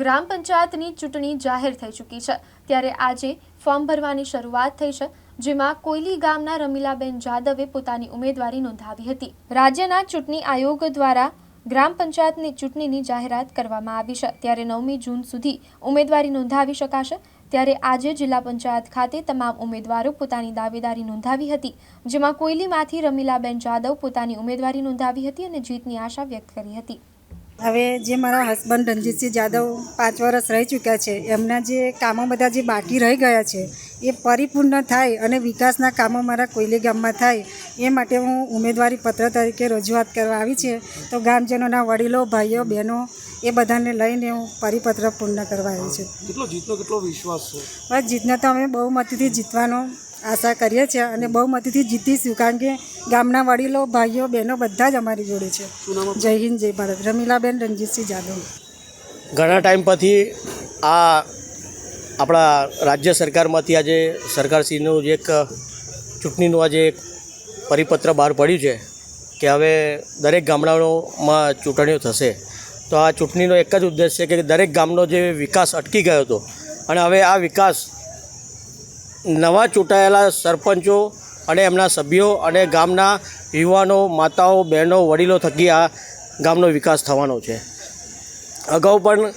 ગ્રામ પંચાયતની ચૂંટણી જાહેર થઈ ચૂકી છે. ત્યારે આજે ફોર્મ ભરવાની શરૂઆત થઈ છે, જેમાં કોયલી ગામના રમીલાબેન જાદવે પોતાની ઉમેદવારી નોંધાવી હતી. રાજ્યના ચૂંટણી આયોગ દ્વારા ગ્રામ પંચાયતની ચૂંટણીની જાહેરાત કરવામાં આવી છે. ત્યારે નવમી જૂન સુધી ઉમેદવારી નોંધાવી શકાશે. ત્યારે આજે જિલ્લા પંચાયત ખાતે તમામ ઉમેદવારો પોતાની દાવેદારી નોંધાવી હતી, જેમાં કોયલીમાંથી રમીલાબેન જાદવ પોતાની ઉમેદવારી નોંધાવી હતી અને જીતની આશા વ્યક્ત કરી હતી. હવે જે મારા હસબન્ડ રણજીતસિંહ જાદવ પાંચ વર્ષ રહી ચૂક્યા છે એમના જે કામો બધા જે બાકી રહી ગયા છે એ પરિપૂર્ણ થાય અને વિકાસના કામો મારા કોયલી ગામમાં થાય એ માટે હું ઉમેદવારી પત્ર તરીકે રજૂઆત કરવા આવી છે. તો ગામજનોના વડીલો ભાઈઓ બહેનો એ બધાને લઈને હું પરિપત્ર પૂર્ણ કરવા આવી છું. કેટલો જીતનો કેટલો વિશ્વાસ છે? બસ જીતનો તો અમે બહુમતીથી જીતવાનો આશા કરીએ છીએ અને બહુમતીથી જીતીશું કારણ કે ગામના વડીલો ભાઈઓ બહેનો બધા જ અમારી જોડે છે. જય હિન્દ જય ભારત. રમીલાબેન રણજીતસિંહ જાદવ. ઘણા ટાઈમ પછી આ આપણા રાજ્ય સરકારમાંથી આજે સરકારશ્રીનું જે એક ચૂંટણીનું આજે એક પરિપત્ર બહાર પડ્યું છે કે હવે દરેક ગામડાઓમાં ચૂંટણીઓ થશે. તો આ ચૂંટણીનો એક જ ઉદ્દેશ છે કે દરેક ગામનો જે વિકાસ અટકી ગયો હતો અને હવે આ વિકાસ નવા ચૂંટાયેલા સરપંચો અને એમના સભ્યો અને ગામના યુવાનો, માતાઓ, બહેનો, વડીલો થકી આ ગામનો વિકાસ થવાનો છે. અગાઉ પણ,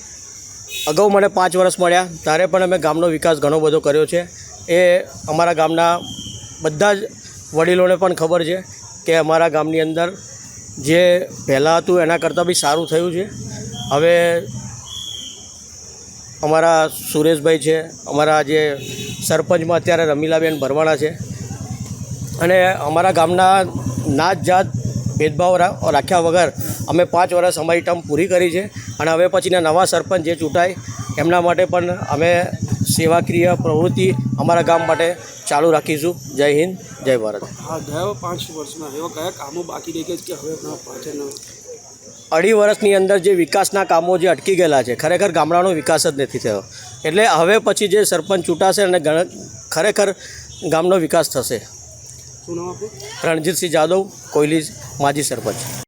અગાઉ મને પાંચ વર્ષ મળ્યા, ત્યારે પણ અમે ગામનો વિકાસ ઘણો બધો કર્યો છે. એ અમારા ગામના બધા જ વડીલોને પણ ખબર છે કે અમારા ગામની અંદર જે પહેલાં હતું એના કરતાં બી સારું થયું છે. હવે અમારા સુરેશભાઈ છે, અમારા જે સરપંચમાં અત્યારે રમીલાબેન ભરવાણા છે. અને અમારા ગામના નાત જાત ભેદભાવ રાખ્યા વગર અમે પાંચ વર્ષ અમારી ટર્મ પૂરી કરી છે અને હવે પછીના નવા સરપંચ જે ચૂંટાય એમના માટે પણ અમે સેવાક્રિય પ્રવૃત્તિ અમારા ગામ માટે ચાલુ રાખીશું. જય હિન્દ, જય ભારત. હા, ગયા પાંચ વર્ષમાં એવા કયા કામો બાકી રહી ગયા કે હવે પાંચ અઢી વર્ષની અંદર જે વિકાસના કામો જે અટકી ગયેલા છે ખરેખર ગામડાનો વિકાસ જ નથી થયો. એટલે હવે પછી જે સરપંચ ચૂંટાશે અને ખરેખર ગામનો વિકાસ થશે. રણજીતસિંહ જાદવ કોયલી માજી સરપંચ.